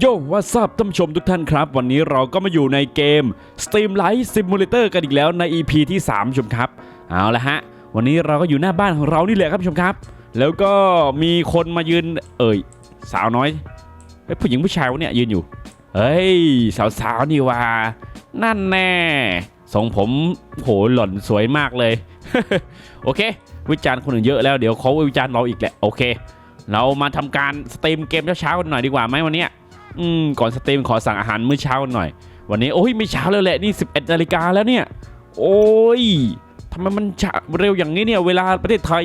โยว่าทราบท่านผู้ชมทุกท่านครับ วันนี้เราก็มาอยู่ในเกม Steam Light Simulator กันอีกแล้วใน EP ที่ 3 ชมครับ เอาละฮะ วันนี้เราก็อยู่หน้าบ้านของเรานี่แหละครับชมครับ แล้วก็มีคนมายืน เอ่ย สาวน้อยเฮ้ยผู้หญิงผู้ชายวะเนี่ยยืนอยู่เฮ้ย สาวๆนี่ว่า นั่นแน่ทรงผมโหหล่อนสวยมากเลย โอเค วิจารณ์คนอื่นเยอะแล้วเดี๋ยวเขาวิจารณ์เราอีกแหละโอเค เรามาทำการสตรีมเกมเช้าๆกันหน่อยดีกว่าไหมวันเนี้ย อืมก่อนสตรีมขอสั่งอาหารมื้อเช้าหน่อย วันนี้โอ้ยไม่เช้าแล้วแหละนี่ 11นาฬิกาแล้วเนี่ย โอ้ยทำไมมันช้าเร็วอย่างนี้เนี่ยเวลาประเทศไทย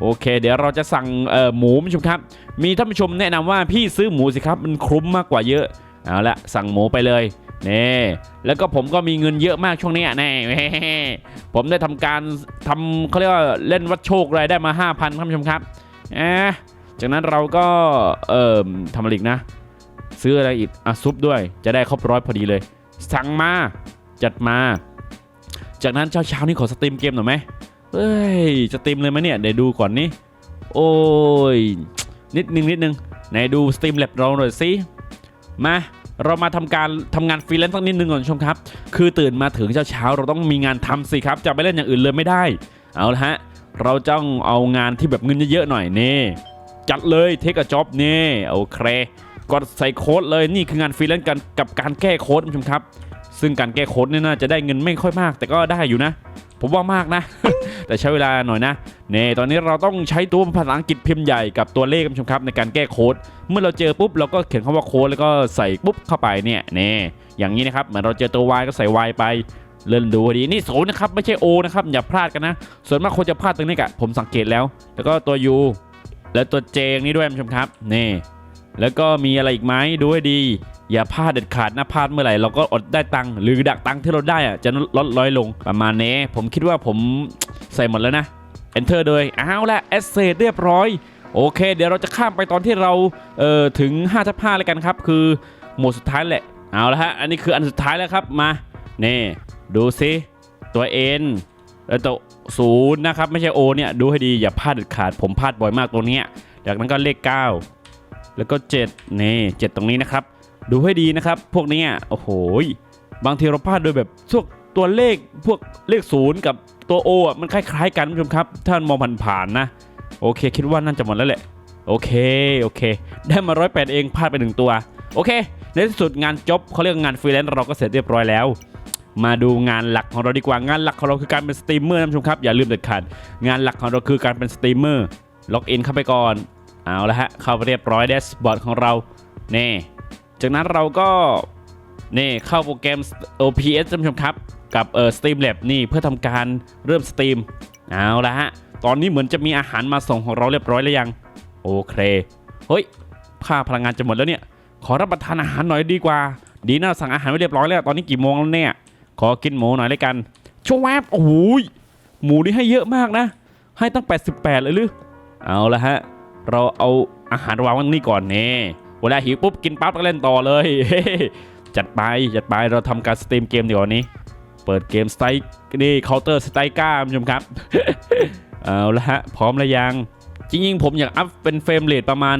โอเค เดี๋ยวเราจะสั่งเอ่อหมูผู้ชมครับ มีท่านผู้ชมแนะนำว่าพี่ซื้อหมูสิครับ มันคุ้มมากกว่าเยอะเอาละสั่งหมูไปเลยนี่แล้วก็ผมก็มีเงินเยอะมากช่วงนี้แน่ผมได้ทำการทำเขาเรียกว่าเล่นวัดโชครายได้มา 5,000ท่านผู้ชมครับอะ จากนั้นเราก็เอ่อทำอะไรอีกนะ ซื้ออะไรอีกอะซุปด้วย จะได้ครบร้อยพอดีเลย สั่งมา จัดมา จากนั้นเช้าเช้านี้ขอสตรีมเกมหน่อยไหมเฮ้ยสตรีมเลยไหมเนี่ยเดี๋ยวดูก่อนนี่โอ้ยนิดนึงนิดนึงไหนดูสตรีมแลบเราหน่อยสิมาเรามาทำการทำงานฟรีแลนซ์สักนิดนึงก่อนชมครับ คือตื่นมาถึงเช้าเช้าเราต้องมีงานทำสิครับ จะไปเล่นอย่างอื่นเลยไม่ได้ เอาละฮะ เราต้องเอางานที่แบบเงินเยอะๆหน่อยนี่ จัดเลยเทคจ็อบนี่โอเคกดใส่โค้ดเลยนี่คืองานฟรีแลนซ์กันกับการแก้โค้ดผู้ชมครับ ซึ่งการแก้โค้ดเนี่ยน่าจะได้เงินไม่ค่อยมาก แต่ก็ได้อยู่นะ ผมว่ามากนะ แต่ใช้เวลาหน่อยนะเน่ตอนนี้เราต้องใช้ตัวภาษาอังกฤษพิมพ์ใหญ่กับตัวเลขคุณผู้ชมครับในการแก้โค้ด เมื่อเราเจอปุ๊บเราก็เขียนคำว่าโค้ดแล้วก็ใส่ปุ๊บเข้าไปเนี่ยเน่อย่างนี้นะครับเหมือนเราเจอตัว y ก็ใส่ y ไปเล่นดูดีนี่ศูนย์นะครับไม่ใช่ O นะครับอย่าพลาดกันนะ ส่วนมากคนจะพลาดตรงนี้กะผมสังเกตแล้ว แล้วก็ตัว U แล้วตัว J อย่างนี้ด้วยคุณผู้ชมครับนี่แล้วก็มีอะไรอีกไหมดูให้ดี อย่าพลาดเด็ดขาดนะพลาดเมื่อไหร่เราก็อดได้ตังค์หรือดักตังค์ที่เราได้อะจะลดน้อยลงประมาณนี้ ผมคิดว่าผมใส่หมดแล้วนะ Enter เลยเอาวและ Asset เรียบร้อย โอเค เดี๋ยวเราจะข้ามไปตอนที่เราเอ่อถึง5ทับ5เลยกันครับ คือโหมดสุดท้ายแหละ เอาละฮะ อันนี้คืออันสุดท้ายแล้วครับมา นี่ ดูซิตัว N แล้วตัว ศูนย์นะครับไม่ใช่ O เนี่ยดูให้ดีอย่าพลาดเด็ดขาดผมพลาดบ่อยมากตรงนี้จากนั้นก็เลข 9 แล้วก็ 7 นี่ 7 ตรงนี้นะครับ ดูให้ดีนะครับ พวกนี้โอ้โหบางทีเราพลาดโดยแบบพวกตัวเลขพวกเลขศูนย์กับตัว O อะมันคล้ายๆกันคุณผู้ชมครับถ้ามองผ่านๆนะ โอเค คิดว่าน่าจะหมดแล้วแหละ โอเค โอเค ได้มาร้อยแปดเองพลาดไปหนึ่งตัว โอเค ในที่สุดงานจบเขาเรียกงานฟรีแลนซ์เราก็เสร็จเรียบร้อยแล้ว มาดูงานหลักของเราดีกว่างานหลักของเราคือการเป็นสตรีมเมอร์ท่านผู้ชมครับอย่าลืมเด็ดขาดงานหลักของเราคือการเป็นสตรีมเมอร์ล็อกอินเข้าไปก่อนเอาละฮะเข้าไปเรียบร้อยแดชบอร์ดของเรานี่จากนั้นเราก็นี่เข้าโปรแกรม OPS ท่านผู้ชมครับกับเอ่อ Streamlab นี่เพื่อทำการเริ่มสตรีมเอาละฮะตอนนี้เหมือนจะมีอาหารมาส่งของเราเรียบร้อยแล้วยัง โอเคเฮ้ยค่าพลังงานจะหมดแล้วเนี่ยขอรับประทานอาหารหน่อยดีกว่า ดีนะสั่งอาหารไว้เรียบร้อยแล้วตอนนี้กี่โมงแล้วเนี่ย ขอกินหมูหน่อยเลยกันช่วแวบโอ้โหยหมูนี่ให้เยอะมากนะ ให้ตั้ง 88 เลยหรือเอาละฮะ เราเอาอาหารวางไว้ตรงนี้ก่อนเนี่เวลาหิวปุ๊บกินปั๊บก็เล่นต่อเลย จัดไป จัดไปเราทำการสตรีมเกมเดีกว่านี้ เปิดเกมสไตล์นี่เคาน์เตอร์สไตล์ก้าคุณผู้ชมครับ เอาละฮะ พร้อมแล้วยัง จริงๆ ผมอยากอัพเป็นเฟรมเรทประมาณ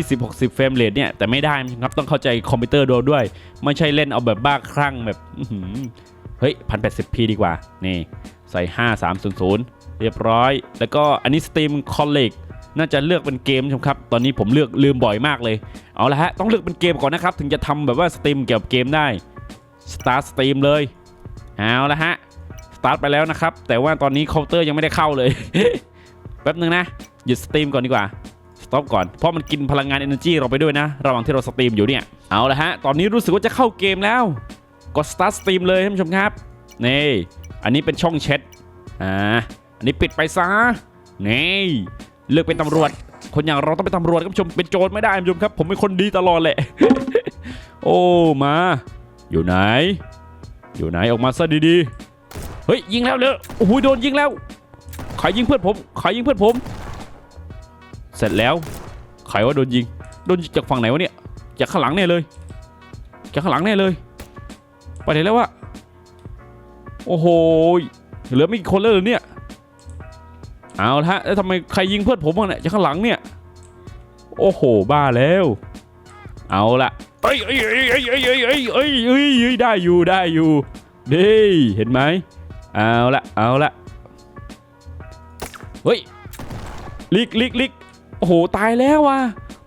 120-60 เฟรมเรทเนี่ย แต่ไม่ได้นะครับต้องเข้าใจคอมพิวเตอร์ดูด้วย ไม่ใช่เล่นเอาแบบบ้าคลั่งแบบ เฮ้ย 1080p ดีกว่า นี่ ใส่ 5300 เรียบร้อย แล้วก็อันนี้สตรีมคอลเลกน่าจะเลือกเป็นเกมชมครับ ตอนนี้ผมเลือกลืมบ่อยมากเลย เอาละฮะ ต้องเลือกเป็นเกมก่อนนะครับ ถึงจะทำแบบว่าสตรีมเกี่ยวกับเกมได้ Start สตรีมเลย เอาละฮะสตาร์ไปแล้วนะครับ แต่ว่าตอนนี้เคาน์เตอร์ยังไม่ได้เข้าเลย แป๊บนึงนะ หยุดสตรีมก่อนดีกว่าสต็อปก่อน เพราะมันกินพลังงาน Energy เราไปด้วยนะ ระหว่างที่เราสตรีมอยู่เนี่ย เอาละฮะ ตอนนี้รู้สึกว่าจะเข้าเกมแล้ว กด start stream เลยท่านผู้ชมครับนี่อันนี้เป็นช่องแชทอ่าอันนี้ปิดไปซะนี่เลือกเป็นตำรวจ คนอย่างเราต้องเป็นตำรวจครับผู้ชมเป็นโจรไม่ได้คุณผู้ชมครับ ผมเป็นคนดีตลอดแหละ โอ้มา อยู่ไหน อยู่ไหนออกมาซะดีๆเฮ้ยยิงแล้วเลยโอ้โหโดนยิงแล้วใครยิงเพื่อนผมใครยิงเพื่อนผม เสร็จแล้วใครว่าโดนยิงโดนจากฝั่งไหนวะเนี่ยจากข้างหลังแน่เลยจากข้างหลังแน่เลย ไปไหนแล้ววะโอ้โหเหลือไม่กี่คนแล้วเนี่ยเอาละฮะแล้วทำไมใครยิงเพื่อนผมบ้างเนี่ยจากข้างหลังเนี่ยโอ้โหบ้าแล้ว เอาละเอ้ยเอ้ยเอ้ยเอ้ยเอ้ยเอ้ยเอ้ยเอ้ยเอ้ยได้อยู่ได้อยู่ดีเห็นไหมเอาละเอาละเฮ้ยลิกลิกลิกโอ้โหตายแล้วว่ะ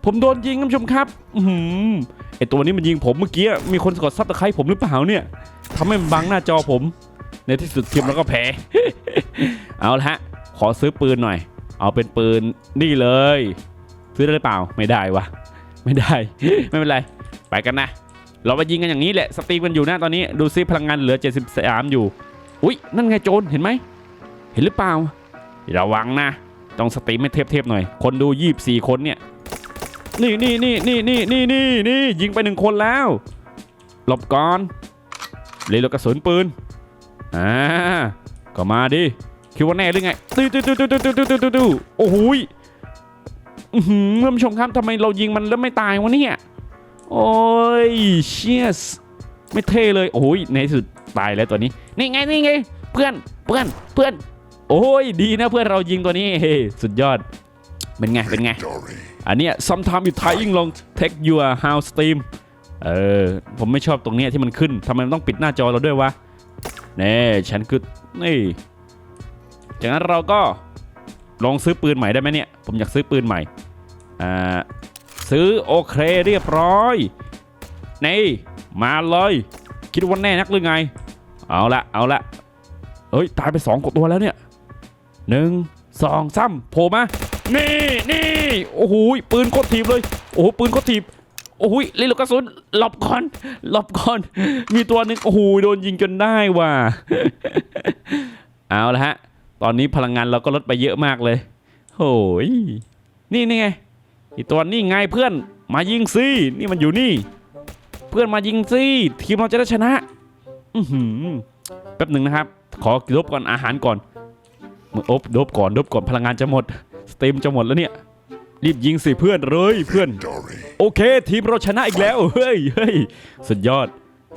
ผมโดนยิงท่านผู้ชมครับ อือหือ ไอตัวนี้มันยิงผมเมื่อกี้มีคนกดซับตะไคร้ผมหรือเปล่าเนี่ยทำให้มันบังหน้าจอผม ในที่สุดทีมเราก็แพ้เอาละฮะขอซื้อปืนหน่อย เอาเป็นปืนนี่เลย ซื้อได้หรือเปล่าไม่ได้วะไม่ได้ ไม่เป็นไร ไปกันนะ เราไปยิงกันอย่างนี้แหละสตรีมกันอยู่นะตอนนี้ดูซิพลังงานเหลือ 73 อยู่ อุ๊ยนั่นไงโจรเห็นไหมเห็นหรือเปล่า ระวังนะ ต้องสตรีมให้เทพๆหน่อย คนดู 24 คนเนี่ย นี่นี่นี่นี่นี่นี่นี่นี่ยิงไปหนึ่งคนแล้ว หลบก่อนเรียกกระสุนปืนอ่าก็มาดิคิดว่าแน่หรือไงตู้ตู้ตู้ตู้ตู้ตู้ตู้ตู้ตู้โอ้โหยอือหือท่านผู้ชมครับทำไมเรายิงมันแล้วไม่ตายวะเนี่ยโอ้ยเชียสไม่เท่เลยโอ้ยในสุดตายแล้วตัวนี้ นี่ไงนี่ไงเพื่อนเพื่อนเพื่อน โอ้ยดีนะเพื่อนเรายิงตัวนี้สุดยอดเป็นไงเป็นไง อันเนี้ย sometime you tying long take your house stream เออ ผมไม่ชอบตรงเนี้ยที่มันขึ้นทำไมมันต้องปิดหน้าจอเราด้วยวะเน่ฉันคือนี่จากนั้นเราก็ลองซื้อปืนใหม่ได้ไหมเนี่ย ผมอยากซื้อปืนใหม่อ่าซื้อโอเคเรียบร้อยนี่มาเลย คิดว่าแน่นักหรือไง เอาละเอาละเอ้ย ตายไปสองกตัวแล้วเนี่ยหนึ่งสองสามโผล่มา นี่นี่โอ้โหปืนโคตรถีบเลย โอ้โหปืนโคตรถีบโอ้โหยเล่นลูกกระสุนหลบก่อนหลบก่อน มีตัวหนึ่งโอ้โหโดนยิงจนได้ว่ะเอาละฮะ ตอนนี้พลังงานเราก็ลดไปเยอะมากเลยโอ้ยนี่นี่ไงอีตัวนี่ไงเพื่อนมายิงสินี่มันอยู่นี่ เพื่อนมายิงสิทีมเราจะได้ชนะอือหือแป๊บหนึ่งนะครับ ขอดบก่อนอาหารก่อนมืออบดบก่อนดบก่อนพลังงานจะหมด สตรีมจะหมดแล้วเนี่ย รีบยิงสิเพื่อนเลยเพื่อน Victory. โอเค ทีมเราชนะอีกแล้ว เฮ้ยเฮ้ยสุดยอด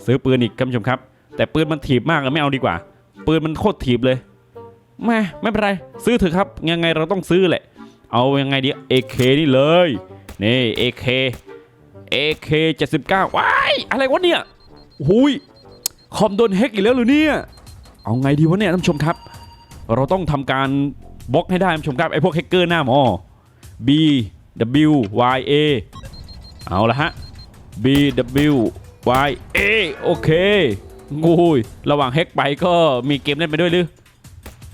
ซื้อปืนอีกคุณผู้ชมครับ แต่ปืนมันถีบมากอะไม่เอาดีกว่า ปืนมันโคตรถีบเลยแม่ไม่เป็นไร ซื้อเถอะครับ ยังไงเราต้องซื้อแหละ เอายังไงดี AK นี่เลย นี่ AK AK 79ว้ายอะไรวะเนี่ยหุยคอมโดนแฮกอีกแล้วเหรือเนี่ย เอาไงดีวะเนี่ยท่านผู้ชมครับ เราต้องทำการ บล็อกให้ได้ท่ชมครับไอพวกแฮกเกอร์หน้าหมอ B W Y A เอาละฮะ B W Y A โอเคงูยระหว่างแฮกไปก็มีเกมเล่นไปด้วยหรือ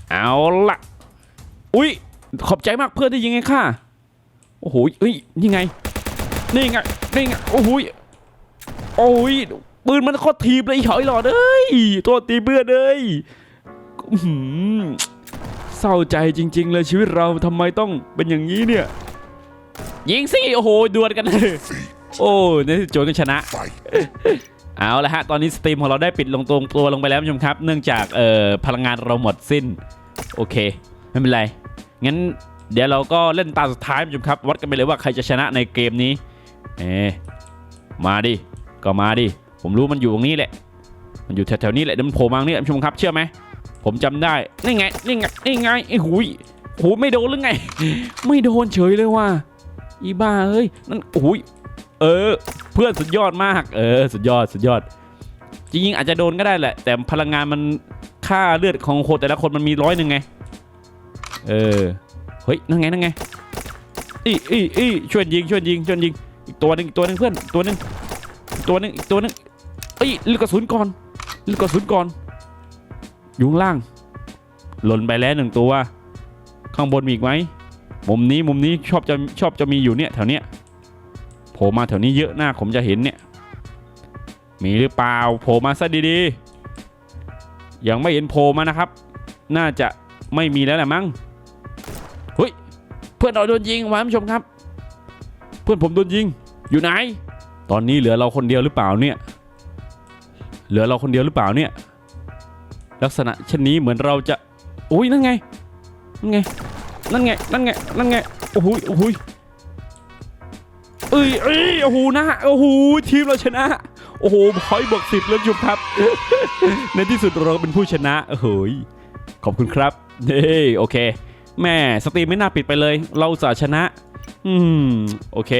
เอาละอุ้ยขอบใจมากเพื่อนที่ยิงไงค่ะ โอ้โหเฮ้ยนี่ไง นี่ไง นี่ไง โอ้โหโอ้ยปืนมันโคตรทีบเลยไอ้หอยหลอดเอ้ยตัวตีเบื่อนเอ้ยอื้อหือ เศร้าใจจริง ๆ เลยชีวิตเราทำไมต้องเป็นอย่างนี้เนี่ย ยิงสิโอ้โหดวลกันโอ้ในที่สุดโจรก็ชนะ Fight. เอาละฮะ ตอนนี้สตรีมของเราได้ปิดลงตรงตัวลงไปแล้วผู้ชมครับ เนื่องจากเอ่อพลังงานเราหมดสิ้น โอเค ไม่เป็นไร งั้นเดี๋ยวเราก็เล่นตาสุดท้ายผู้ชมครับ วัดกันไปเลยว่าใครจะชนะในเกมนี้เอ๊ะมาดิ ก็มาดิ ผมรู้มันอยู่ตรงนี้แหละ มันอยู่แถวๆนี้แหละเดี๋ยวมันโผล่มาตรงนี้ผู้ชมครับ เชื่อไหม ผมจำได้นี่ไงนี่ไงนี่ไงไอ้หุยโหไม่โดนหรือไง ไม่โดนเฉยเลยว่ะอีบ้าเอ้ยนั่นโอ้ยเออ เพื่อนสุดยอดมาก เออ สุดยอดสุดยอด จริงๆอาจจะโดนก็ได้แหละ แต่พลังงานมันค่าเลือดของคนแต่ละคนมันมีร้อยหนึ่งไง เออเฮ้ยนั่นไงนั่นไงอีอีอีช่วยยิงช่วยยิงช่วยยิงอีกตัวหนึ่งอีกตัวหนึ่งเพื่อนตัวหนึ่งตัวหนึ่งอีกตัวหนึ่งเอ้ยลูกกระสุนก่อนลูกกระสุนก่อน ยู่ข้งล่าง หล่นไปแล้วหนึ่งตัว ข้างบนมีอีกไหมมุมนี้มุมนี้ชอบจะชอบจะมีอยู่เนี่ยแถวเนี้ยโผล่มาแถวนี้เยอะหน้าผมจะเห็นเนี่ยมีหรือเปล่าโผล่มาซะดีๆ ยังไม่เห็นโผล่มานะครับ น่าจะไม่มีแล้วแหละมั้งเฮ้ยเพื่อนเราโดนยิงวะท่านผู้ชมครับ เพื่อนผมโดนยิงอยู่ไหน ตอนนี้เหลือเราคนเดียวหรือเปล่าเนี่ย เหลือเราคนเดียวหรือเปล่าเนี่ย ลักษณะเช่นนี้เหมือนเราจะอุ้ยนั่นไงนั่นไงนั่นไงนั่นไงนั่นไงโอ้โหโอ้โหเอ้ยเอ้ยโอ้โหนะโอ้โหทีมเราชนะ โอ้โหพอยบวกสิบแล้วจุบครับ ในที่สุดเราเป็นผู้ชนะโอ้ยขอบคุณครับเฮ้โอเค แม่สตรีมไม่น่าปิดไปเลย เราอุตสาชนะ อืมโอเค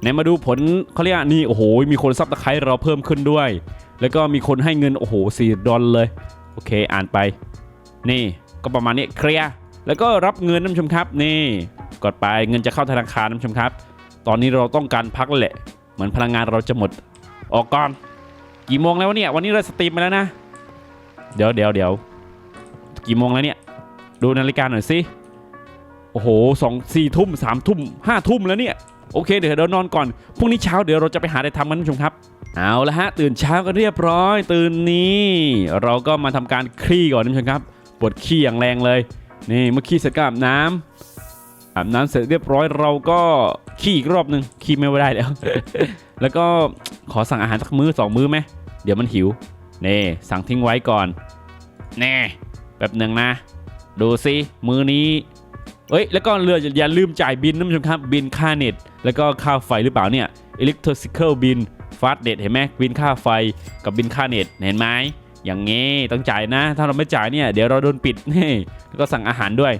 ไหนมาดูผลเขาเรียกนี่โอ้โหมีคนซับตะไคร้เราเพิ่มขึ้นด้วย แล้วก็มีคนให้เงินโอ้โหสี่ดอลเลย โอเคอ่านไป นี่ก็ประมาณนี้เคลียร์แล้วก็รับเงินน้ำชมครับ นี่กดไปเงินจะเข้าธนาคารน้ำชมครับ ตอนนี้เราต้องการพักแล้วแหละ เหมือนพลังงานเราจะหมด ออกก่อน กี่โมงแล้ววะเนี่ยวันนี้เราสตรีมมาแล้วนะ เดี๋ยวเดี๋ยวเดี๋ยวกี่โมงแล้วเนี่ย ดูนาฬิกาหน่อยสิโอ้โหสองสี่ทุ่มสามทุ่มห้าทุ่มแล้วเนี่ยโอเคเดี๋ยวเรานอนก่อนพรุ่งนี้เช้าเดี๋ยวเราจะไปหาอะไรทำกันท่านผู้ชมครับ เอาละฮะตื่นเช้ากันเรียบร้อย ตื่นนี้ เราก็มาทำการคลี่ก่อนท่านผู้ชมครับปวดขี้อย่างแรงเลย นี่เมื่อขี้เสร็จก็อาบน้ำอาบน้ำเสร็จเรียบร้อยเราก็ขี้อีกรอบหนึ่งขี้ไม่ได้แล้ว แล้วก็ขอสั่งอาหารสักมื้อสองมื้อไหมเดี๋ยวมันหิวนี่สั่งทิ้งไว้ก่อนแน่แบบหนึ่งนะ ดูสิมื้อนี้เอ้ยแล้วก็เรืออย่าลืมจ่ายบินนะคุณผู้ชมครับบินค่าเน็ต แล้วก็ค่าไฟหรือเปล่าเนี่ย electrical bill fast net เห็นไหมบินค่าไฟกับบินค่าเน็ตเห็นไหมอย่างงี้ต้องจ่ายนะ ถ้าเราไม่จ่ายเนี่ยเดี๋ยวเราโดนปิดนี่แล้วก็สั่งอาหารด้วย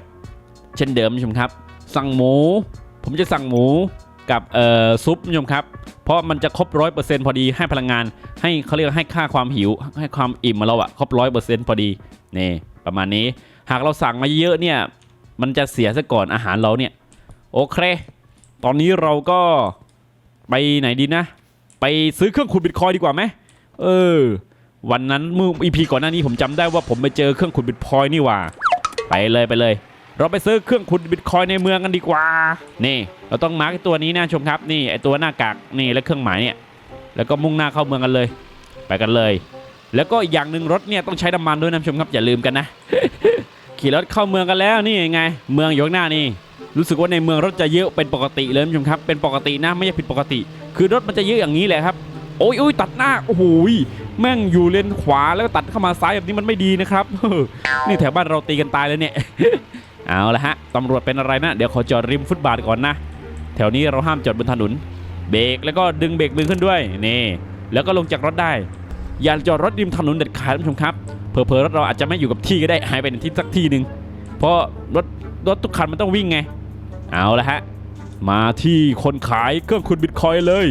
เช่นเดิมชมครับ สั่งหมู ผมจะสั่งหมูกับเอ่อซุปชมครับ เพราะมันจะครบร้อยเปอร์เซ็นต์พอดีให้พลังงาน ให้เขาเรียกให้ค่าความหิว ให้ความอิ่มมาเราอะครบร้อยเปอร์เซ็นต์พอดีนี่ประมาณนี้ หากเราสั่งมาเยอะเนี่ยมันจะเสียซะก่อนอาหารเราเนี่ยโอเค ตอนนี้เราก็ไปไหนดีนะ ไปซื้อเครื่องขุดบิตคอยดีกว่าไหมเออ วันนั้นเมื่ออีพีก่อนหน้านี้ผมจำได้ว่าผมไปเจอเครื่องขุดบิตคอยนี่ว่า ไปเลยไปเลย เราไปซื้อเครื่องขุดบิตคอยในเมืองกันดีกว่า นี่ เราต้องมาร์กตัวนี้นะชมครับ นี่ไอตัวหน้ากากนี่และเครื่องหมายเนี่ย แล้วก็มุ่งหน้าเข้าเมืองกันเลย ไปกันเลย แล้วก็อีกอย่างหนึ่งรถเนี่ยต้องใช้น้ำมันด้วยนะชมครับอย่าลืมกันนะ ขี่รถเข้าเมืองกันแล้วนี่ไง เมืองอยข้างหน้านี่รู้สึกว่าในเมืองรถจะเยอะเป็นปกติเลยคุณผู้ชมครับ เป็นปกตินะไม่ใช่ผิดปกติ คือรถมันจะเยอะอย่างนี้แหละครับ โอ้ยโอ้ยตัดหน้าโอ้โหยแม่งอยู่เลนขวาแล้วก็ตัดเข้ามาซ้ายแบบนี้มันไม่ดีนะครับนี่แถวบ้านเราตีกันตายแล้วเนี่ยเอาละฮะตำรวจเป็นอะไรนะ เดี๋ยวขอจอดริมฟุตบาทก่อนนะ แถวนี้เราห้ามจอดบนถนน เบรกแล้วก็ดึงเบรกมือขึ้นด้วยนี่ แล้วก็ลงจากรถได้ อย่าจอดรถริมถนนเด็ดขาดท่านผู้ชมครับเผลอๆรถเราอาจจะไม่อยู่กับที่ก็ได้หายไปในที่สักที่หนึ่งเพราะรถรถทุกคันมันต้องวิ่งไง เอาละฮะ มาที่คนขายเครื่องขุดบิตคอยเลย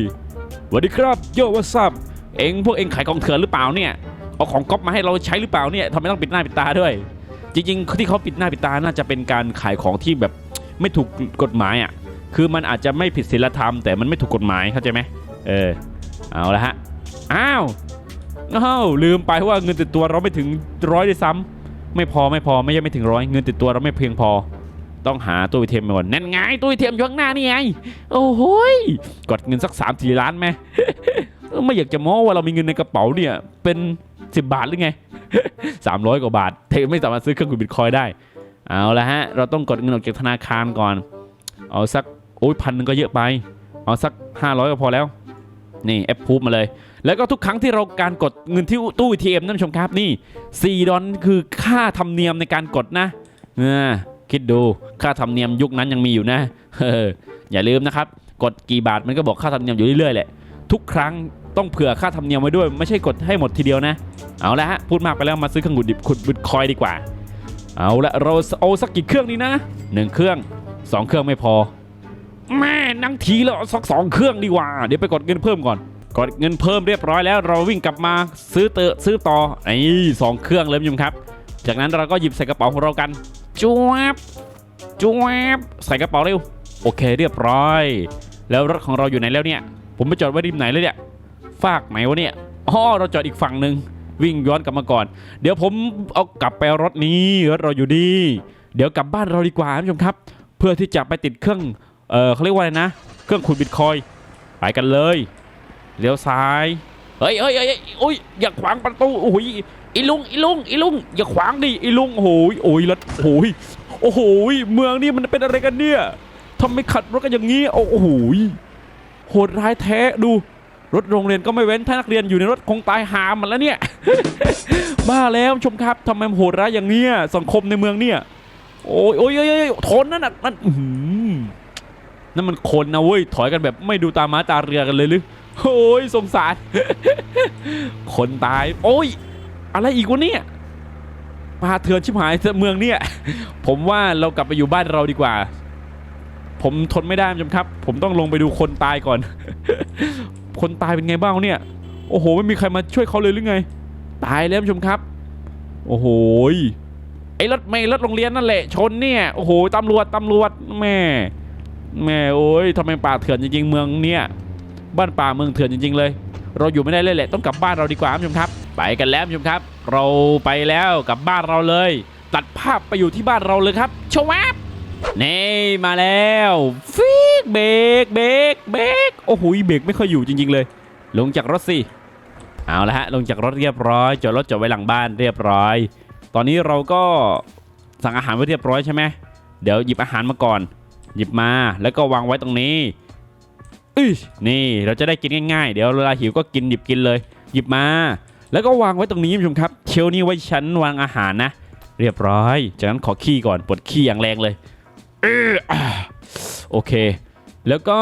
สวัสดีครับโยวัสับเองพวกเองขายของเถื่อนหรือเปล่าเนี่ยเอาของก๊อปมาให้เราใช้หรือเปล่าเนี่ยทำไมต้องปิดหน้าปิดตาด้วย จริงๆที่เขาปิดหน้าปิดตาน่าจะเป็นการขายของที่แบบไม่ถูกกฎหมายอะคือมันอาจจะไม่ผิดศีลธรรมแต่มันไม่ถูกกฎหมายเข้าใจไหมเออเอาละฮะอ้าวอ้าวลืมไปว่าเงินติดตัวเราไม่ถึงร้อยด้วยซ้ำไม่พอไม่พอไม่ใช่ไม่ถึงร้อยเงินติดตัวเราไม่เพียงพอ ต้องหาตู้ ATM ก่อนนั่นไงตู้ ATM อยู่ข้างหน้านี่ไง โอ้โหยกดเงินสัก3ามสี่ล้านไหมไม่อยากจะโม้ว่าเรามีเงินในกระเป๋าเนี่ย เป็น 10 บาทหรือไง 300 กว่าบาทเทไม่สามารถซื้อเครื่องขุดบิตคอยได้ เอาละฮะ เราต้องกดเงินออกจากธนาคารก่อน เอาสักโอ้ยพันหนึงก็เยอะไป เอาสัก 500 ก็พอแล้ว นี่แอปพูมาเลย แล้วก็ทุกครั้งที่เราการกดเงินที่ตู้ ATM ท่านผู้ชมครับนี่ 4 ดอลคือค่าธรรมเนียมในการกดนะเออ คิดดูค่าธรรมเนียมยุคนั้นยังมีอยู่นะเอออย่าลืมนะครับกดกี่บาทมันก็บอกค่าธรรมเนียมอยู่เรื่อยๆแหละทุกครั้งต้องเผื่อค่าธรรมเนียมไว้ด้วย ไม่ใช่กดให้หมดทีเดียวนะ เอาละฮะพูดมากไปแล้วมาซื้อเครื่องขุดดิบขุดบิตคอยดีกว่า เอาละเราเอาสักกี่เครื่องดีนะหนึ่งเครื่องสองเครื่องไม่พอ แม่นั่งทีแล้วเอาสักสองเครื่องดีกว่า เดี๋ยวไปกดเงินเพิ่มก่อนกดเงินเพิ่มเรียบร้อยแล้วเราวิ่งกลับมาซื้อเตอซื้อต่อไอ้สองเครื่องเลยคุมครับ จากนั้นเราก็หยิบใส่กระเป๋าของเรากัน จวบจวบใส่กระเป๋าเร็ว โอเคเรียบร้อย แล้วรถของเราอยู่ไหนแล้วเนี่ย ผมไปจอดไว้ริมไหนเลยเนี่ยฝากไหนวะเนี่ยอ๋อเราจอดอีกฝั่งหนึ่งวิ่งย้อนกลับมาก่อน เดี๋ยวผมเอากลับไปรถนี้รถเราอยู่ดี เดี๋ยวกลับบ้านเราดีกว่าคุณผู้ชมครับ เพื่อที่จะไปติดเครื่องเออเขาเรียกว่าอะไรนะ เครื่องขุดบิตคอยไปกันเลยเลี้ยวซ้ายเฮ้ยเฮ้ยเฮ้ยเฮ้ยโอ้ยอย่าขวางประตูโอ้ย อีลุงอีลุงอีลุงอย่าขวางดิอีลุงโอ้โหยโอ้ยรถโอ้ยโอ้โหยเมืองนี่มันเป็นอะไรกันเนี่ยทำไมขัดรถกันอย่างนี้โอ้โหยโหดร้ายแท้ดูรถโรงเรียนก็ไม่เว้นถ้านักเรียนอยู่ในรถคงตายหามันแล้วเนี่ยบ้าแล้วชมครับทำไมโหดร้ายอย่างเนี้ยสังคมในเมืองเนี่ย โอ้ยโอ้ยโอ้ยทนนั่นน่ะนั่นนั่นมันคนนะเว้ยถอยกันแบบไม่ดูตาม้าตาเรือกันเลยหรือโอ้ยสงสาร คนตาย โอ้ย อะไรอีกวะเนี่ยพาเถื่อนชิบหายเมืองเนี่ย ผมว่าเรากลับไปอยู่บ้านเราดีกว่า ผมทนไม่ได้คุณผู้ชมครับ ผมต้องลงไปดูคนตายก่อน คนตายเป็นไงบ้างเนี่ย โอ้โห ไม่มีใครมาช่วยเขาเลยหรือไง ตายแล้วชมครับ โอ้โหไอ้รถไม่รถโรงเรียนนั่นแหละชนเนี่ยโอ้โหตำรวจตำรวจแม่ แม่โอ้ยทำไมป่าเถื่อนจริงๆเมืองเนี่ย บ้านป่าเมืองเถื่อนจริงๆเลย เราอยู่ไม่ได้เลยแหละต้องกลับบ้านเราดีกว่าคุณผู้ชมครับ ไปกันแล้วคุณผู้ชมครับ เราไปแล้วกลับบ้านเราเลย ตัดภาพไปอยู่ที่บ้านเราเลยครับชวับนี่มาแล้วฟิกเบรกเบรกเบรกโอ้โหเบรกไม่ค่อยอยู่จริง ๆ เลย ลงจากรถสิเอาละฮะลงจากรถเรียบร้อยจอดรถจอดไว้หลังบ้านเรียบร้อย ตอนนี้เราก็สั่งอาหารไว้เรียบร้อยใช่ไหมเดี๋ยวหยิบอาหารมาก่อน หยิบมาแล้วก็วางไว้ตรงนี้ อื้นี่เราจะได้กินง่ายๆ เดี๋ยวเวลาหิวก็กินหยิบกินเลย หยิบมา แล้วก็วางไว้ตรงนี้คุณผู้ชมครับ เชลนี่ไว้ชั้นวางอาหารนะ เรียบร้อย จากนั้นขอขี้ก่อนปวดขี้อย่างแรงเลยเออโอเค แล้วก็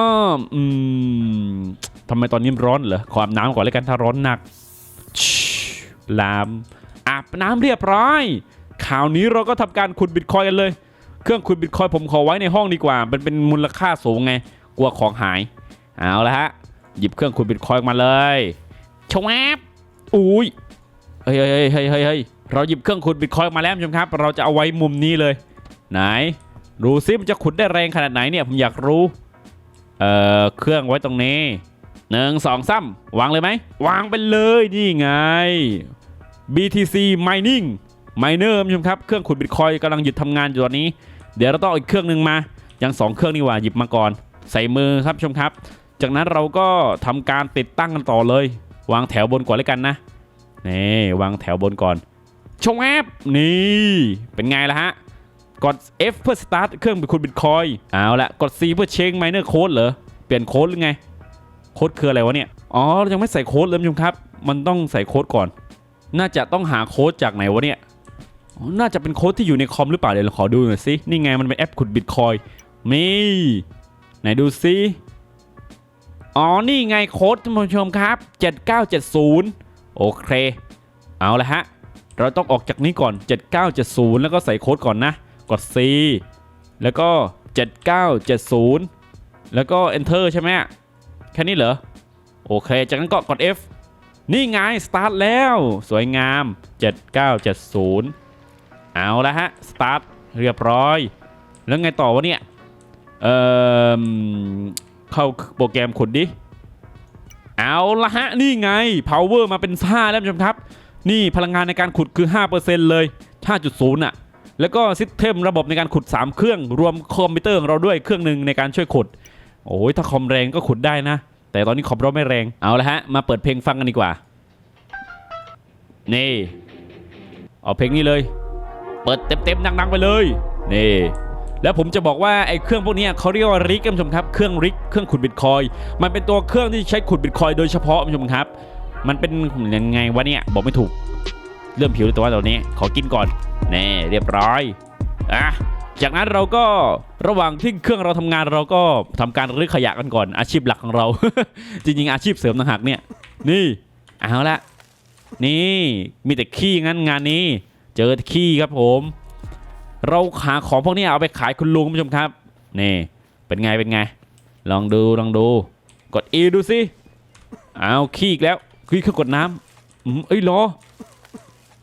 อืมทำไมตอนนี้ร้อนเหรอขออาบน้ำก่อนเลยกันถ้าร้อนหนักลามอาบน้ำเรียบร้อยข่าวนี้เราก็ทำการขุดบิตคอยกันเลย เครื่องขุดบิตคอยผมขอไว้ในห้องดีกว่ามันเป็นมูลค่าสูงไงกลัวของหาย เอาละฮะ หยิบเครื่องขุดบิตคอยน์มาเลยชวบอุ้ยเฮ้ยเฮ้ยเฮ้ยเฮ้ยเฮ้ยเฮ้ยเราหยิบเครื่องขุดบิตคอยน์มาแล้วคุณผู้ชมครับ เราจะเอาไว้มุมนี้เลย ไหนดูซิมันจะขุดได้แรงขนาดไหนเนี่ยผมอยากรู้ เอ่อเครื่องไว้ตรงนี้หนึ่งสองซ้ำวางเลยไหมวางไปเลยนี่ไง BTC Mining Miner คุณผู้ชมครับเครื่องขุดบิตคอยกำลังหยุดทำงานอยู่ตอนนี้ เดี๋ยวเราต้องเอาอีกเครื่องหนึ่งมายังสองเครื่องนี่ว่าหยิบมาก่อน ใส่มือครับชมครับ จากนั้นเราก็ทำการติดตั้งกันต่อเลย วางแถวบนก่อนเลยกันนะนี่วางแถวบนก่อนชงแอปนี่เป็นไงล่ะฮะกด F เพื่อ start เครื่องเป็นคุณบิตคอยเอาละกด C เพื่อเช็ค miner code เหรอ เปลี่ยนโค้ดหรือไง โค้ดคืออะไรวะเนี่ย อ๋อเรายังไม่ใส่โค้ดเลยคุณผู้ชมครับ มันต้องใส่โค้ดก่อน น่าจะต้องหาโค้ดจากไหนวะเนี่ย น่าจะเป็นโค้ดที่อยู่ในคอมหรือเปล่าเดี๋ยวเราขอดูหน่อยสิ นี่ไงมันเป็นแอปขุดบิตคอยมีไหนดูซิ อ๋อ นี่ไงโค้ดท่านผู้ชมครับ 7970 โอเค เอาละฮะ เราต้องออกจากนี้ก่อน 7970 แล้วก็ใส่โค้ดก่อนนะ กด C แล้วก็ 7970 แล้วก็ Enter ใช่ไหมแค่นี้เหรอ โอเค จากนั้นก็กด F นี่ไง Start แล้ว สวยงาม 7970 เอาละฮะ Start เรียบร้อย แล้วไงต่อวะเนี่ย เอ่อ เข้าโปรแกรมขุดดิ เอาละฮะ นี่ไง power มาเป็น 5 แล้วคุณผู้ชมครับ นี่พลังงานในการขุดคือ 5%เลย 5.0อะ แล้วก็ซิสเต็มระบบในการขุด 3 เครื่อง รวมคอมพิวเตอร์ของเราด้วยเครื่องหนึ่งในการช่วยขุด โอ้ยถ้าคอมแรงก็ขุดได้นะ แต่ตอนนี้คอมเราไม่แรง เอาละฮะ มาเปิดเพลงฟังกันดีกว่า นี่ เอาเพลงนี้เลย เปิดเต็มๆดังๆไปเลย นี่ แล้วผมจะบอกว่าไอ้เครื่องพวกนี้เขาเรียกว่าริกคุณผู้ชมครับ เครื่องริกเครื่องขุดบิตคอย มันเป็นตัวเครื่องที่ใช้ขุดบิตคอยโดยเฉพาะคุณผู้ชมครับ มันเป็นยังไงวะเนี่ยบอกไม่ถูก เริ่มผิวตัวตอนนี้ ขอกินก่อนแน่เรียบร้อยอะจากนั้นเราก็ระหว่างที่เครื่องเราทำงานเราก็ทำการรื้อขยะกันก่อน อาชีพหลักของเรา จริงๆอาชีพเสริมต่างหากเนี่ย นี่เอาละนี่มีแต่ขี้งั้นงานนี้ เจอขี้ครับผม เราหาของพวกนี้เอาไปขายคุณลุงผู้ชมครับนี่เป็นไงเป็นไง ลองดูลองดู กด E ดูสิเอาขี้อีกแล้วขี้คือกดน้ำอืมเอ้ยรอ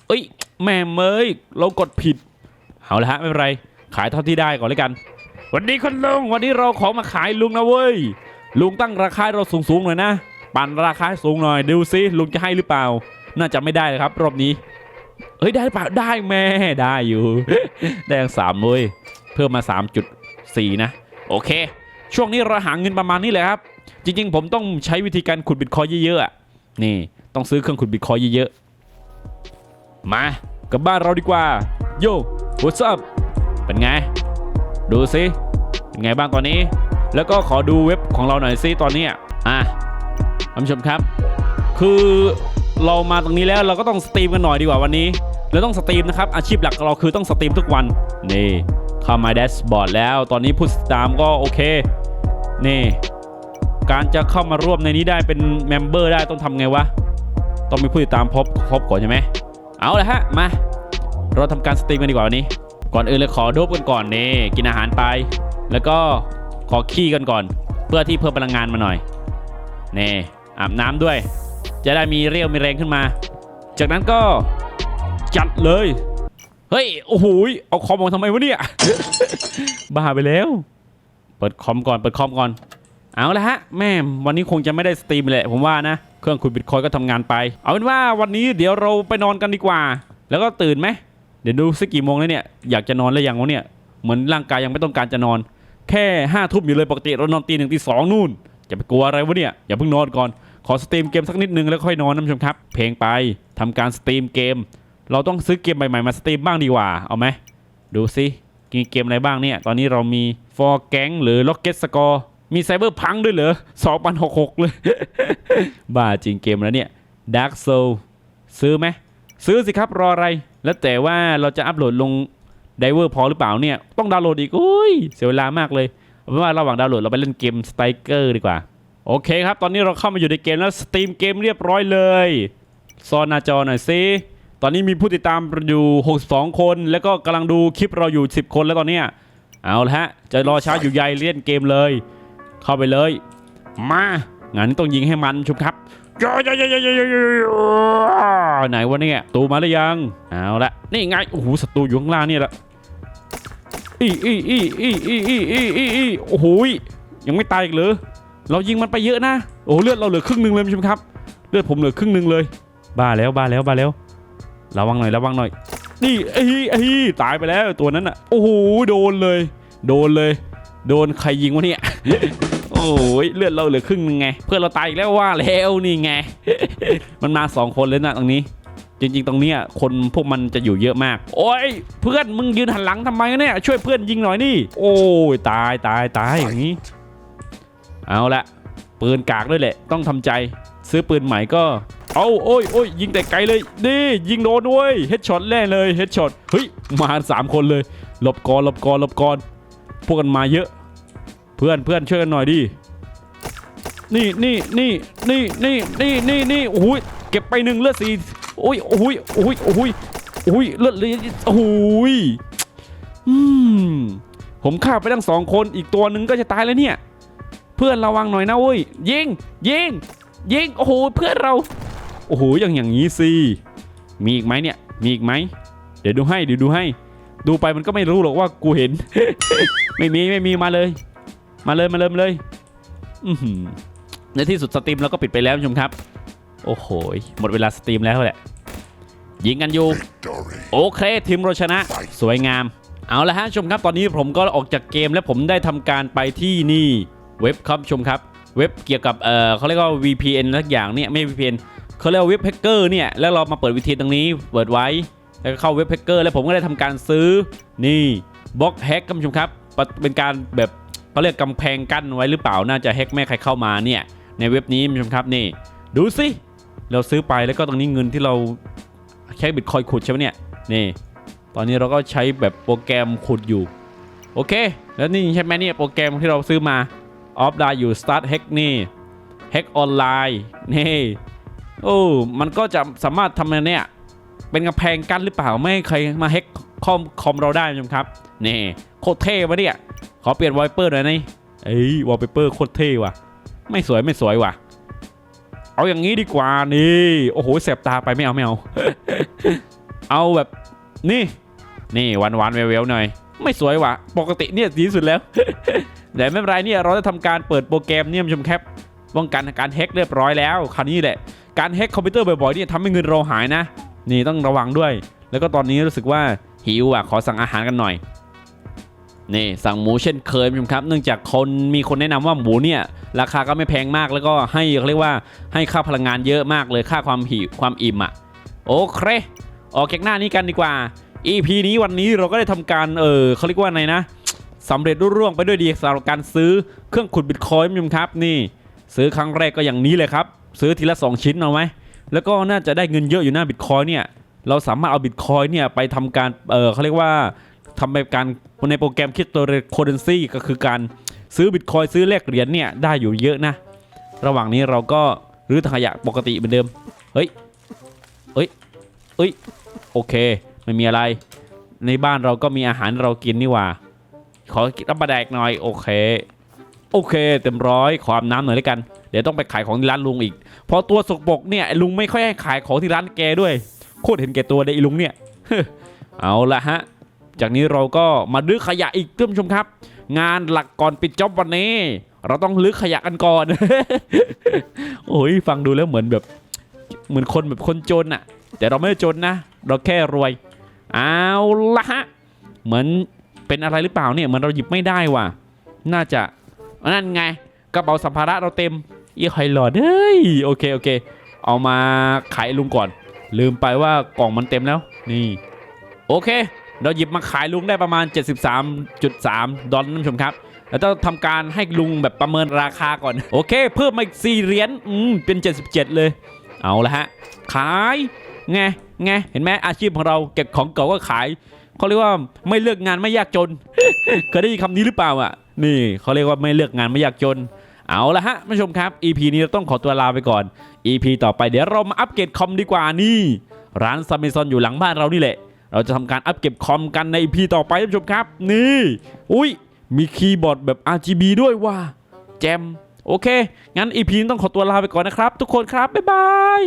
เอ้ยแม่เมยเรากดผิดเอาละฮะไม่เป็นไร ขายเท่าที่ได้ก่อนเลยกัน วันนี้คุณลุงวันนี้เราของมาขายลุงนะเว้ยลุงตั้งราคาเราสูงๆหน่อยนะปั่นราคาสูงหน่อยดูซิลุงจะให้หรือเปล่า น่าจะไม่ได้เลยครับรอบนี้ เฮ้ยได้เปล่าได้แม่ได้อยู่ ได้ทั้งสามเลยเพิ่มมา3.4 นะ โอเค ช่วงนี้เราหาเงินประมาณนี้แหละครับ จริง ๆ ผมต้องใช้วิธีการขุดบิตคอยเยอะๆนี่ต้องซื้อเครื่องขุดบิตคอยเยอะๆมากลับบ้านเราดีกว่าโย่ what's up เป็นไง ดูสิเป็นไงบ้างตอนนี้ แล้วก็ขอดูเว็บของเราหน่อยสิตอนนี้อะท่านผู้ชมครับ คือ เรามาตรงนี้แล้วเราก็ต้องสตรีมกันหน่อยดีกว่าวันนี้เราต้องสตรีมนะครับอาชีพหลักเราคือต้องสตรีมทุกวันนี่เข้ามาแดชบอร์ดแล้ว ตอนนี้ผู้ติดตามก็โอเคนี่การจะเข้ามาร่วมในนี้ได้เป็นเมมเบอร์ได้ต้องทำไงวะต้องมีผู้ติดตามพบครบก่อนใช่ไหมเอาละฮะมา เราทำการสตรีมกันดีกว่าวันนี้ ก่อนอื่นเลยขอโดบกันก่อนนี่กินอาหารไป แล้วก็ขอขี้กันก่อน เพื่อที่เพิ่มพลังงานมาหน่อยนี่อาบน้ำด้วย จะได้มีเรี่ยวมีแรงขึ้นมา จากนั้นก็จัดเลย เฮ้ย โอ้โหเอาคอมมาทำไมวะเนี่ย บ้าไปแล้ว เปิดคอมก่อน เปิดคอมก่อน เอาละฮะ แม่วันนี้คงจะไม่ได้สตรีมแหละ ผมว่านะ เครื่องขุดบิตคอยก็ทำงานไป เอาเป็นว่าวันนี้เดี๋ยวเราไปนอนกันดีกว่า แล้วก็ตื่นไหม เดี๋ยวดูสักกี่โมงแล้วเนี่ย อยากจะนอนแล้วยังวะเนี่ย เหมือนร่างกายยังไม่ต้องการจะนอน แค่ห้าทุ่มอยู่เลยปกติเรานอนตีหนึ่งตีสองนู่น จะไปกลัวอะไรวะเนี่ย อย่าเพิ่งนอนก่อน ขอสตรีมเกมสักนิดนึงแล้วค่อยนอนนะผู้ชมครับ เพลงไปทำการสตรีมเกม เราต้องซื้อเกมใหม่ๆมาสตรีมบ้างดีกว่า เอาไหม ดูสิมีเกมอะไรบ้างเนี่ย ตอนนี้เรามี For Gang หรือ Rocket Score มีไซเบอร์พังด้วยเหรอ2066 เลย บ้าจริงเกมแล้วเนี่ย Dark Soul ซื้อไหม ซื้อสิครับรออะไร แล้วแต่ว่าเราจะอัปโหลดลงไดเวอร์พอหรือเปล่าเนี่ย ต้องดาวน์โหลดอีก อุ้ย เสียเวลามากเลยเอาเป็นว่าระหว่างดาวน์โหลดเราไปเล่นเกมสไตเกอร์ดีกว่า โอเคครับ ตอนนี้เราเข้ามาอยู่ในเกมแล้วสตรีมเกมเรียบร้อยเลยซอนหน้าจอหน่อยสิตอนนี้มีผู้ติดตามอยู่ 62 คน แล้วก็กำลังดูคลิปเราอยู่ 10 คนแล้วตอนเนี้ยเอาละฮะ จะรอช้าอยู่ใยเล่นเกมเลย เข้าไปเลย มางั้นต้องยิงให้มันชุบครับไหนวะเนี่ยตูมาหรือยัง เอาละนี่ไงโอ้โหศัตรูอยู่ข้างล่างนี่ยละอีอีอีอีอีอีอีอีโอ้โหยยังไม่ตายอีกหรอ เรายิงมันไปเยอะนะ โอ้โหเลือดเราเหลือครึ่งหนึ่งเลยใช่ไหมครับ เลือดผมเหลือครึ่งหนึ่งเลย บ้าแล้วบ้าแล้วบ้าแล้ว ระวังหน่อยระวังหน่อย นี่ไอ้ไอ้ตายไปแล้วตัวนั้นอะ โอ้โหโดนเลย โดนเลย โดนใครยิงวะเนี่ย โอ้ยเลือดเราเหลือครึ่งนึงไง เพื่อนเราตายอีกแล้วว่าแล้วนี่ไง มันมาสองคนเลยนะตรงนี้จริงๆ ตรงนี้คนพวกมันจะอยู่เยอะมาก โอ้ย เพื่อนมึงยืนหันหลังทำไมเนี่ย ช่วยเพื่อนยิงหน่อยนี่ โอ้ยตายตายตายอย่างนี้ เอาละปืนกากด้วยแหละ ต้องทำใจซื้อปืนใหม่ก็ เอาโอ้ยโอ้ยยิงแต่ไกลเลยนี่ยิงโดนด้วยเฮดช็อตแน่เลยเฮดช็อตเฮ้ยมาสามคนเลยหลบกอหลบกอหลบกอพวกกันมาเยอะ เพื่อนเพื่อนช่วยกันหน่อยดินี่นี่นี่นี่นี่นี่นี่นี่โอ้ยเก็บไปหนึ่งเลือดสี่โอ้ยโอ้ยโอ้ยโอ้ยโอ้ยเลือดเลยโอ้ยอืมผมฆ่าไปทั้งสองคนอีกตัวหนึ่งก็จะตายแล้วเนี่ย เพื่อนระวังหน่อยนะเว้ยยิงยิงยิงโอ้โหเพื่อนเราโอ้โหอย่างอย่างนี้สิมีอีกไหมเนี่ยมีอีกไหมเดี๋ยวดูให้เดี๋ยวดูให้ ดูไปมันก็ไม่รู้หรอกว่ากูเห็น ไม่มีไม่มีมาเลย มาเลยมาเลยมาเลยอือหือในที่สุดสตรีมเราก็ปิดไปแล้วผู้ชมครับ โอ้โหหมดเวลาสตรีมแล้วแหละยิงกันอยู่ Victory. โอเคทีมเราชนะ สวยงาม เอาละฮะชมครับตอนนี้ผมก็ออกจากเกมและผมได้ทำการไปที่นี่ เว็บครับชมครับ เว็บเกี่ยวกับเออเขาเรียกว่า VPN สักอย่างเนี่ยไม่ VPN เขาเรียกว่าเว็บแฮกเกอร์เนี่ยแล้วเรามาเปิดวิธีตรงนี้เปิดไว้แล้วก็เข้าเว็บแฮกเกอร์แล้วผมก็ได้ทำการซื้อนี่บล็อกแฮกครับชมครับเป็นการแบบเขาเรียกกำแพงกั้นไว้หรือเปล่าน่าจะแฮกไม่ให้ใครเข้ามาเนี่ยในเว็บนี้คุณผู้ชมครับนี่ ดูสิเราซื้อไปแล้วก็ตรงนี้เงินที่เราใช้บิตคอยขุดใช่ไหมเนี่ยนี่ ตอนนี้เราก็ใช้แบบโปรแกรมขุดอยู่ โอเค แล้วนี่ใช่ไหมเนี่ยโปรแกรมที่เราซื้อมา ออฟไลน์อยู่ Start Hack นี่ Hack ออนไลน์นี่โอ้มันก็จะสามารถทำอะไรเนี่ยเป็นกำแพงกั้นหรือเปล่าไม่ให้ใครมาแฮกคอมคอมเราได้นะคุณครับนี่โคตรเท่วะเนี่ยขอเปลี่ยนวอลเปอร์หน่อยนี่เอ้ยวอลเปอร์โคตรเท่ว่ะ ไม่สวยไม่สวยว่ะ เอาอย่างนี้ดีกว่านี่โอ้โหแสบตาไปไม่เอาไม่เอาเอาแบบนี่นี่วันวันๆเวลๆหน่อย ไม่สวยว่ะ ปกติเนี่ยดีสุดแล้ว แต่ไม่เป็นไรเนี่ยเราจะทำการเปิดโปรแกรมเนี่ยคุณผู้ชมครับป้องกันการแฮ็กเรียบร้อยแล้วคราวนี้แหละการแฮ็กคอมพิวเตอร์บ่อยๆเนี่ยทำให้เงินเราหายนะ นี่ต้องระวังด้วย แล้วก็ตอนนี้รู้สึกว่าหิวอะขอสั่งอาหารกันหน่อยนี่สั่งหมูเช่นเคยคุณผู้ชมครับ เนื่องจากคนมีคนแนะนำว่าหมูเนี่ยราคาก็ไม่แพงมากแล้วก็ให้เขาเรียกว่าให้ค่าพลังงานเยอะมากเลยค่าความหิวความอิ่มอะโอเคออกจากหน้านี้กันดีกว่า EP นี้วันนี้เราก็ได้ทำการเออเขาเรียกว่าไงนะ สำเร็จรุ่ร่วงไปด้วยดีสำหรับการซื้อเครื่องขุดบิตคอยน์คุณผู้ชมครับนี่ ซื้อครั้งแรกก็อย่างนี้เลยครับ ซื้อทีละ 2 ชิ้นเอาไหมแล้วก็น่าจะได้เงินเยอะอยู่หน้าบิตคอยน์เนี่ยเราสามารถเอาบิตคอยน์เนี่ยไปทำการเออเขาเรียกว่าทำไปการในโปรแกรมคิดตัวโคเรนซีก็คือการซื้อบิตคอยซื้อแลกเหรียญเนี่ยได้อยู่เยอะนะ ระหว่างนี้เราก็รื้อถังขยะปกติเหมือนเดิมเฮ้ยเฮ้ยเฮ้ยโอเค ไม่มีอะไร ในบ้านเราก็มีอาหารเรากินนี่ว่า ขอรับประแดกหน่อยโอเค โอเค เต็มร้อยขออาบน้ำหน่อยแล้วกัน เดี๋ยวต้องไปขายของที่ร้านลุงอีกเพราะตัวสกปรกเนี่ยลุงไม่ค่อยให้ขายของที่ร้านแกด้วย โคตรเห็นแก่ตัวเลยไอ้ลุงเนี่ยเอาละฮะ จากนี้เราก็มาดื้อขยะอีกท่านผู้ชมครับ งานหลักก่อนปิดจ็อบวันนี้ เราต้องลื้อขยะกันก่อน โอ้ยฟังดูแล้วเหมือนแบบ เหมือนคนแบบคนจนอะแต่เราไม่ได้จนนะ เราแค่รวย เอาละฮะ เหมือน เป็นอะไรหรือเปล่าเนี่ยเหมือนเราหยิบไม่ได้ว่ะ น่าจะนั่นไงกระเป๋าสัมภาระเราเต็มอีหอยหลอดเฮ้ยโอเคโอเค เอามาขายลุงก่อน ลืมไปว่ากล่องมันเต็มแล้ว นี่ โอเค เราหยิบมาขายลุงได้ประมาณ 73.3 ดอลลาร์ท่านผู้ชมครับแล้วต้องทำการให้ลุงแบบประเมินราคาก่อน โอเค เพิ่มมาอีก4เหรียญอืมเป็น 77 เลย เอาละฮะ ขายไงไงเห็นไหมอาชีพของเราเก็บของเก่าก็ขาย เขาเรียกว่าไม่เลือกงานไม่ยากจน เคยได้ยินคำนี้หรือเปล่าอะ นี่เขาเรียกว่าไม่เลือกงานไม่ยากจน เอาละฮะผู้ชมครับ EP นี้เราต้องขอตัวลาไปก่อน EP ต่อไปเดี๋ยวเรามาอัปเกรดคอมดีกว่านี่ ร้านซามิซอนอยู่หลังบ้านเรานี่แหละ เราจะทำการอัปเกรดคอมกันใน EP ต่อไปท่านผู้ชมครับ นี่ อุ้ยมีคีย์บอร์ดแบบ RGB ด้วยว่ะแจมโอเค งั้น EP นี้ต้องขอตัวลาไปก่อนนะครับ ทุกคนครับบ๊ายบาย